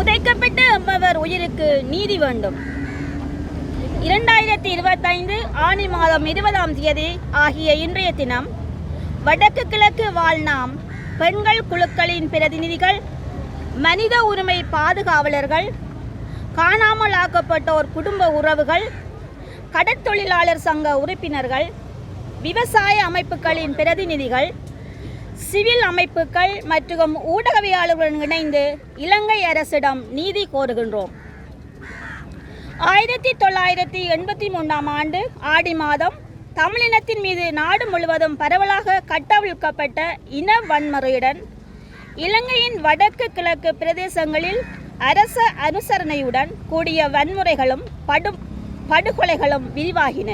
புதைக்கப்பட்ட அம்மவர் உயிருக்கு நீதி வேண்டும். இரண்டாயிரத்தி இருபத்தைந்து ஆணி மாதம் இருபதாம் தேதி ஆகிய இன்றைய தினம் வடக்கு கிழக்கு வாழ்நாம் பெண்கள் குழுக்களின் பிரதிநிதிகள் மனித உரிமை பாதுகாவலர்கள் காணாமல் ஆக்கப்பட்டோர் குடும்ப உறவுகள் கடற்தொழிலாளர் சங்க உறுப்பினர்கள் விவசாய அமைப்புகளின் பிரதிநிதிகள் சிவில் அமைப்புகள் மற்றும் ஊடகவியலாளர்களுடன் இணைந்து இலங்கை அரசிடம் நீதி கோருகின்றோம். ஆயிரத்தி தொள்ளாயிரத்தி எண்பத்தி மூன்றாம் ஆண்டு ஆடி மாதம் தமிழினத்தின் மீது நாடு முழுவதும் பரவலாக கட்டவிழ்க்கப்பட்ட இன வன்முறையுடன் இலங்கையின் வடக்கு கிழக்கு பிரதேசங்களில் அரச அனுசரணையுடன் கூடிய வன்முறைகளும் படு படுகொலைகளும் விரிவாகின.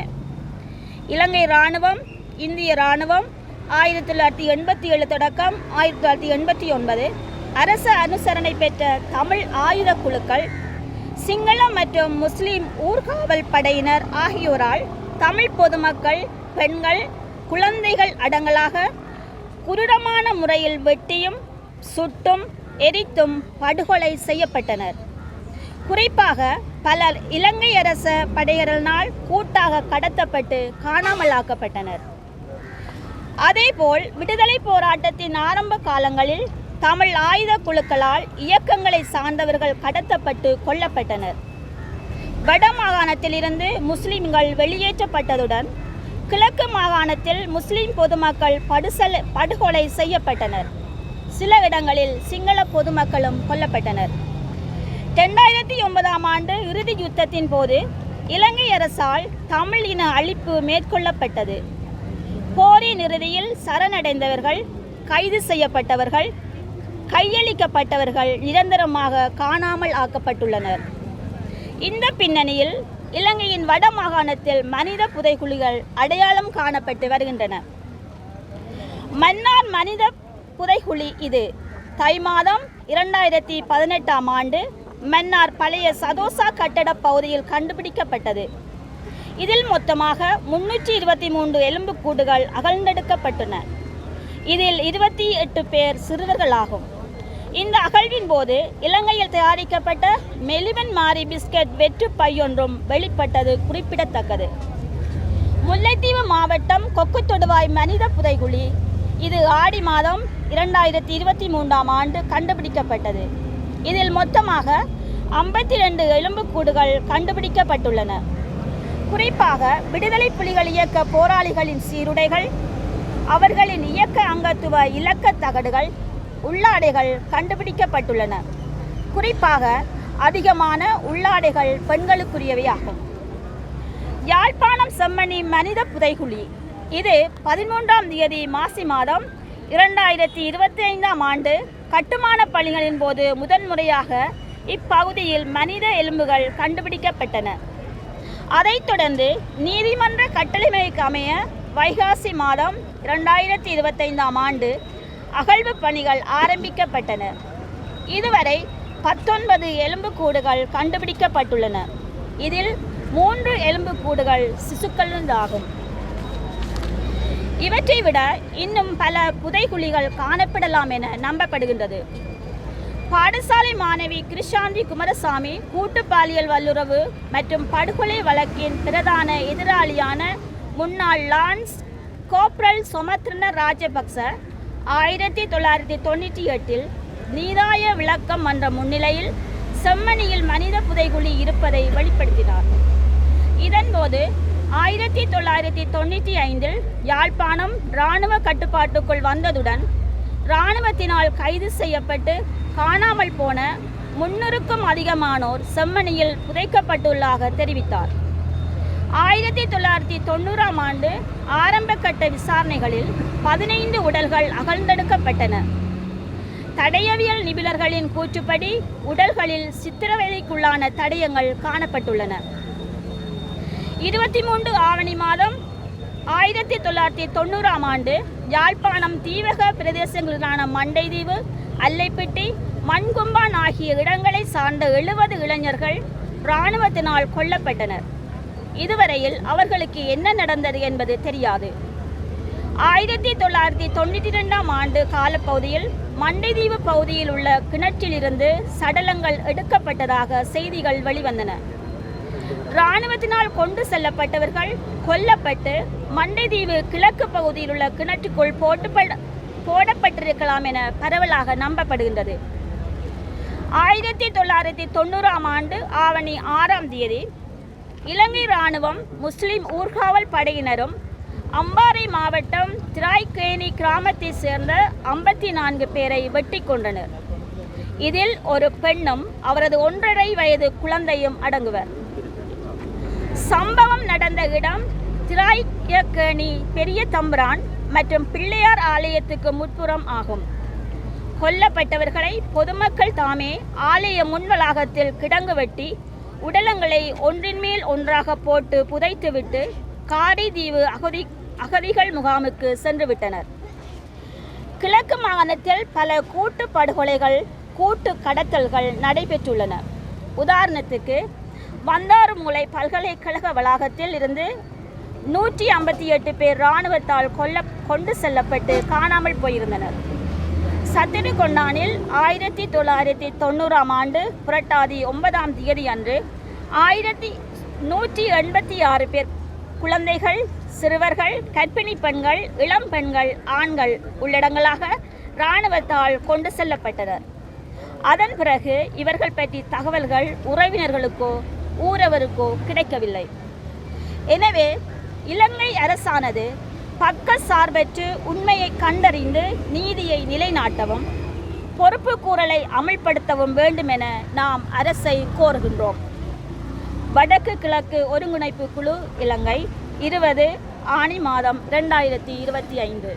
இலங்கை இராணுவம் இந்திய இராணுவம் ஆயிரத்தி தொள்ளாயிரத்தி எண்பத்தி ஏழு தொடக்கம் ஆயிரத்தி தொள்ளாயிரத்தி எண்பத்தி ஒன்பது. அரச அனுசரணை பெற்ற தமிழ் ஆயுத குழுக்கள் சிங்கள மற்றும் முஸ்லிம் ஊர்காவல் படையினர் ஆகியோரால் தமிழ் பொதுமக்கள் பெண்கள் குழந்தைகள் அடங்கலாக குருடமான முறையில் வெட்டியும் சுட்டும் எரித்தும் படுகொலை செய்யப்பட்டனர். குறிப்பாக பலர் இலங்கை அரச படையினரால் கூட்டாக கடத்தப்பட்டு காணாமலாக்கப்பட்டனர். அதேபோல் விடுதலை போராட்டத்தின் ஆரம்ப காலங்களில் தமிழ் ஆயுத குழுக்களால் இயக்கங்களை சார்ந்தவர்கள் கடத்தப்பட்டு கொல்லப்பட்டனர். வட மாகாணத்திலிருந்து முஸ்லிம்கள் வெளியேற்றப்பட்டதுடன் கிழக்கு மாகாணத்தில் முஸ்லிம் பொதுமக்கள் படுசல படுகொலை செய்யப்பட்டனர். சில இடங்களில் சிங்கள பொதுமக்களும் கொல்லப்பட்டனர். ரெண்டாயிரத்தி ஒன்பதாம் ஆண்டு இறுதி யுத்தத்தின் போது இலங்கை அரசால் தமிழ் இன அழிப்பு மேற்கொள்ளப்பட்டது. போரின் இறுதியில் சரணடைந்தவர்கள் கைது செய்யப்பட்டவர்கள் கையளிக்கப்பட்டவர்கள் நிரந்தரமாக காணாமல் ஆக்கப்பட்டுள்ளனர். இந்த பின்னணியில் இலங்கையின் வட மாகாணத்தில் மனித புதைகுழிகள் அடையாளம் காணப்பட்டு வருகின்றன. மன்னார் மனித புதைகுழி இது. தை மாதம் இரண்டாயிரத்தி பதினெட்டாம் ஆண்டு மன்னார் பழைய சதோசா கட்டட பகுதியில் கண்டுபிடிக்கப்பட்டது. இதில் மொத்தமாக முன்னூற்றி இருபத்தி மூன்று எலும்புக்கூடுகள் அகழ்ந்தெடுக்கப்பட்டன இதில் இருபத்தி எட்டு பேர் சிறுவர்களாகும். இந்த அகழ்வின் போது இலங்கையில் தயாரிக்கப்பட்ட மெலிவன் மாரி பிஸ்கட் வெற்று பையொன்றும் வெளிப்பட்டது குறிப்பிடத்தக்கது. முல்லைத்தீவு மாவட்டம் கொக்கு தொடுவாய் மனித புதைகுழி. இது ஆடி மாதம் இரண்டாயிரத்தி இருபத்தி மூன்றாம் ஆண்டு கண்டுபிடிக்கப்பட்டது. இதில் மொத்தமாக ஐம்பத்தி ரெண்டு எலும்புக்கூடுகள் கண்டுபிடிக்கப்பட்டுள்ளன. குறிப்பாக விடுதலை புலிகள் இயக்க போராளிகளின் சீருடைகள் அவர்களின் இயக்க அங்கத்துவ இலக்க தகடுகள் உள்ளாடைகள் கண்டுபிடிக்கப்பட்டுள்ளன. குறிப்பாக அதிகமான உள்ளாடைகள் பெண்களுக்குரியவையாகும். யாழ்ப்பாணம் செம்மணி மனித புதைகுழி. இது பதிமூன்றாம் தேதி மாசி மாதம் இரண்டாயிரத்தி இருபத்தி ஐந்தாம் ஆண்டு கட்டுமான பணிகளின் போது முதன்முறையாக இப்பகுதியில் மனித எலும்புகள் கண்டுபிடிக்கப்பட்டன. அதைத் தொடர்ந்து நீதிமன்ற கட்டளைமைக்கு அமைய வைகாசி மாதம் இரண்டாயிரத்தி இருபத்தைந்தாம் ஆண்டு அகழ்வு பணிகள் ஆரம்பிக்கப்பட்டன. இதுவரை பத்தொன்பது எலும்புக்கூடுகள் கண்டுபிடிக்கப்பட்டுள்ளன. இதில் மூன்று எலும்புக்கூடுகள் சிசுக்களுந்தாகும் இவற்றை விட இன்னும் பல புதைகுழிகள் காணப்படலாம் என நம்பப்படுகின்றது. பாடசாலை மாணவி கிருஷாந்தி குமரசாமி கூட்டு பாலியல் வல்லுறவு மற்றும் படுகொலை வழக்கின் பிரதான எதிராளியான முன்னாள் லான்ஸ் கோப்ரல் சுமத்ரன ராஜபக்ச ஆயிரத்தி தொள்ளாயிரத்தி தொண்ணூற்றி எட்டில் நீதாய விளக்கம் மன்ற முன்னிலையில் செம்மணியில் மனித புதைகுழி இருப்பதை வெளிப்படுத்தினார். இதன்போது ஆயிரத்தி தொள்ளாயிரத்தி தொண்ணூற்றி ஐந்தில் யாழ்ப்பாணம் இராணுவ கட்டுப்பாட்டுக்குள் வந்ததுடன் இராணுவத்தினால் கைது செய்யப்பட்டு காணாமல் போன முன்னூறுக்கும் அதிகமானோர் செம்மணியில் புதைக்கப்பட்டுள்ளதாக தெரிவித்தார். ஆயிரத்தி தொள்ளாயிரத்தி தொண்ணூறாம் ஆண்டு ஆரம்பகட்ட விசாரணைகளில் பதினைந்து உடல்கள் அகழ்ந்தெடுக்கப்பட்டன. தடயவியல் நிபுணர்களின் கூற்றுப்படி உடல்களில் சித்திரவதைக்குள்ளான தடயங்கள் காணப்பட்டுள்ளன. இருபத்தி மூன்று ஆவணி மாதம் ஆயிரத்தி தொள்ளாயிரத்தி தொண்ணூறாம் ஆண்டு யாழ்ப்பாணம் தீவக பிரதேசங்களிலான மண்டைதீவு அல்லைப்பிட்டி மண்கும்பான் ஆகிய இடங்களை சார்ந்த எழுபது இளைஞர்கள் இராணுவத்தினால் கொல்லப்பட்டனர். இதுவரையில் அவர்களுக்கு என்ன நடந்தது என்பது தெரியாது. ஆயிரத்தி தொள்ளாயிரத்தி தொண்ணூற்றி ரெண்டாம் ஆண்டு காலப்பகுதியில் மண்டைதீவு பகுதியில் உள்ள கிணற்றிலிருந்து சடலங்கள் எடுக்கப்பட்டதாக செய்திகள் வெளிவந்தன. இராணுவத்தினால் கொண்டு செல்லப்பட்டவர்கள் கொல்லப்பட்டு மண்டைதீவு கிழக்கு பகுதியில் உள்ள கிணற்றுக்குள் போட்டுப்பட போடப்பட்டிருக்கலாம் என பரவலாக நம்பப்படுகின்றது. ஆயிரத்தி தொள்ளாயிரத்தி தொண்ணூறாம் ஆண்டு ஆவணி ஆறாம் தேதி இலங்கை இராணுவம் முஸ்லிம் ஊர்காவல் படையினரும் அம்பாறை மாவட்டம் திராய்கேணி கிராமத்தைச் சேர்ந்த ஐம்பத்தி நான்கு பேரை வெட்டி கொண்டனர் இதில் ஒரு பெண்ணும் அவரது ஒன்றரை வயது குழந்தையும் அடங்குவர். சம்பவம் நடந்த இடம் திராய்க்கேணி பெரிய தம்பிரான் மற்றும் பிள்ளையார் ஆலயத்துக்கு முற்புறம் ஆகும். கொல்லப்பட்டவர்களை பொதுமக்கள் தாமே ஆலய முன்வளாகத்தில் கிடங்கு வெட்டி உடலங்களை ஒன்றின் மேல் ஒன்றாக போட்டு புதைத்துவிட்டு காரிதீவு அகதி அகதிகள் முகாமுக்கு சென்றுவிட்டனர். கிழக்கு மாகாணத்தில் பல கூட்டு படுகொலைகள் கூட்டு கடத்தல்கள் நடைபெற்றுள்ளன. உதாரணத்துக்கு வந்தாறுமூலை பல்கலைக்கழக வளாகத்தில் இருந்து நூற்றி ஐம்பத்தி எட்டு பேர் இராணுவத்தால் கொல்ல கொண்டு செல்லப்பட்டு காணாமல் போயிருந்தனர். சத்திரிகொண்டானில் ஆயிரத்தி தொள்ளாயிரத்தி தொண்ணூறாம் ஆண்டு புரட்டாதி ஒன்பதாம் தேதி அன்று ஆயிரத்தி நூற்றி எண்பத்தி ஆறு பேர் குழந்தைகள் சிறுவர்கள் கர்ப்பிணி பெண்கள் இளம் பெண்கள் ஆண்கள் உள்ளடங்களாக இராணுவத்தால் கொண்டு செல்லப்பட்டனர். அதன் பிறகு இவர்கள் பற்றி தகவல்கள் உறவினர்களுக்கோ ஊரவருக்கோ கிடைக்கவில்லை. எனவே இலங்கை அரசானது பக்க சார்பற்று உண்மையை கண்டறிந்து நீதியை நிலைநாட்டவும் பொறுப்பு கூறலை அமல்படுத்தவும் வேண்டுமென நாம் அரசை கோருகின்றோம். வடக்கு கிழக்கு ஒருங்கிணைப்பு குழு இலங்கை இருபது ஆணி மாதம் ரெண்டாயிரத்தி இருபத்தி ஐந்து.